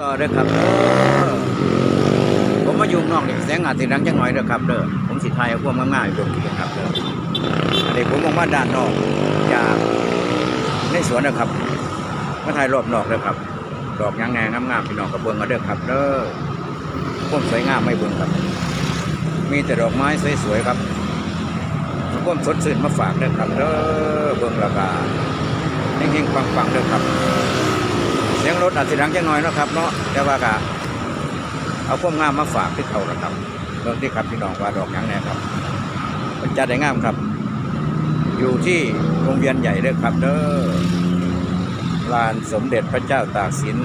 ต่อเด้อครับเด้อผมมาอยู่นอกนี่แสงอาทิตย์ดังจังหน่อยเด้อครับเด้อผมสิถ่ายเอาพวกงามๆให้เบิ่งอีกครับเด้ออันนี้ผมออกมาด้านนอกจากในสวนนะครับมาถ่ายรอบนอกเด้อครับ ดอกยางแงงามๆพี่น้องก็เบิ่งเอาเด้อครับเด้อความสวยงามไม่เบิ่งครับ มีแต่ดอกไม้สวยๆครับความสดชื่นมาฝากเด้อครับเด้อเบิ่งแล้วก็เฮงๆปังๆเด้อครับ ถอาจจะดังจังน่อยนะครับเนาะแต่ว่ากะเอาพวกงามมาฝากที่เขาละครับเรื่องที่ครับพี่น้องว่าดอกยังแน่ครับมันจะได้งามครับ อยู่ที่โรงเรียนใหญ่เด้อครับเด้อลานสมเด็จพระเจ้าตากสิน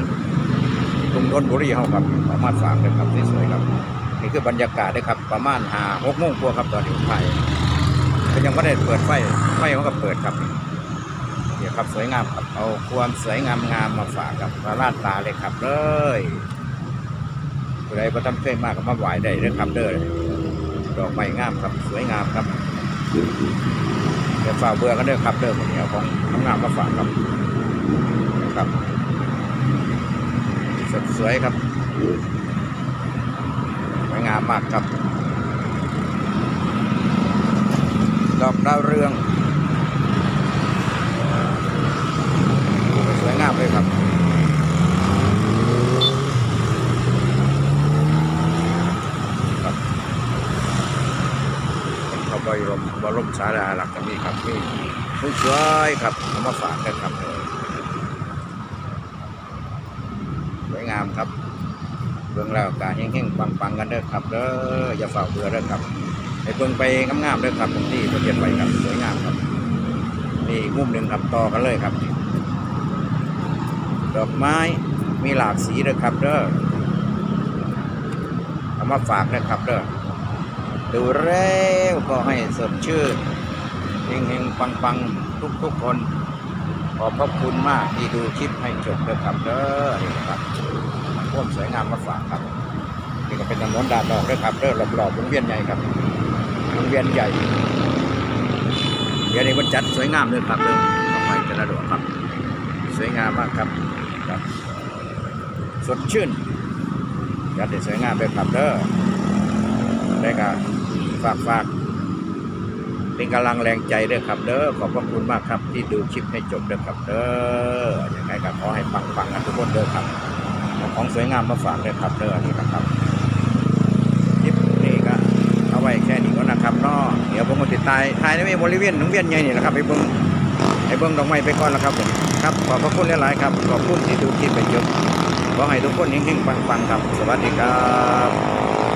กรุงธนบุรีเฮาครับสามารถฝากเลยครับสวยๆครับนี่คือบรรยากาศเด้อครับ ประมาณหาหกโมงกว่าครับตอนนี้ผมถ่ายก็ยังไม่ได้เปิดไฟไฟมันก็เปิดครับ เดี๋ยครับสวยงามครับเอาความสวยงามงามมาฝากกับพระราชตาเลยครับเลยผู้ใดประทับเคยมากก็มาไหวได้เลยครับเด้อดอกไม้งามครับสวยงามครับเดี๋ยวฝากเบื่อกันเด้อครับเด้อผมเอาของงามมาฝากครับครับสดสวยครับสวยงามมากครับดอกดาวเรือง สวยงามเลยครับ ครับ เป็นพระบรมบรมสาราหลักก็มีครับมีสวยๆครับเอามาฝากกันครับสวยงามครับเบื้องแล้วกาเฮงๆปังๆกันเด้อครับเด้ออย่าฝ่าเบื่อเด้อครับไปเบิ่งไปงามๆเด้อครับตรงที่ประเทศไว้ครับสวยงามครับนี่มุมหนึ่งครับต่อกันเลยครับ ดอกไม้มีหลากสีเลยครับเด้อเอามาฝากนะครับเด้อ ดูแล้วก็ให้สดชื่นเฮงเฮงปังปังทุกทุกๆคน ขอบพระคุณมากที่ดูคลิปให้จบเลยครับเด้อนี่ครับพวกสวยงามมาฝากครับนี่ก็เป็นถนนดานนอกด้วยครับเด้อรอบๆวงเวียนใหญ่ครับวงเวียนใหญ่เดี๋ยวนี้มันจัดสวยงามเลยครับเด้อต่อไปจะระดกครับ สวยงามมากครับครับ สดชื่นจัดได้สวยงามเลยครับเด้อได้ก็ ฝากฝากเป็นกำลังแรงใจด้วยครับ เด้อขอบพระคุณมากครับ ที่ดูคลิปให้จบด้วยครับเด้อยังไงก็ขอให้ปังปังๆกันทุกคนเด้อครับ ของสวยงามมาฝากเลยครับเด้อนี่นะครับคลิปนี้ก็เอาไว้แค่นี้ก็นะครับเนาะเดี๋ยวผมมาติดตายทายในบริเวณหนองเวียนใหญ่นี่แหละครับไปเบิ่งให้เบิ้งดอกไม้ไปก่อนแล้วครับผมครับขอบพระคุณหลายๆครับขอบคุณที่ดูคลิปไปจบขอให้ทุกคนเฮงๆปังๆครับ สวัสดีครับ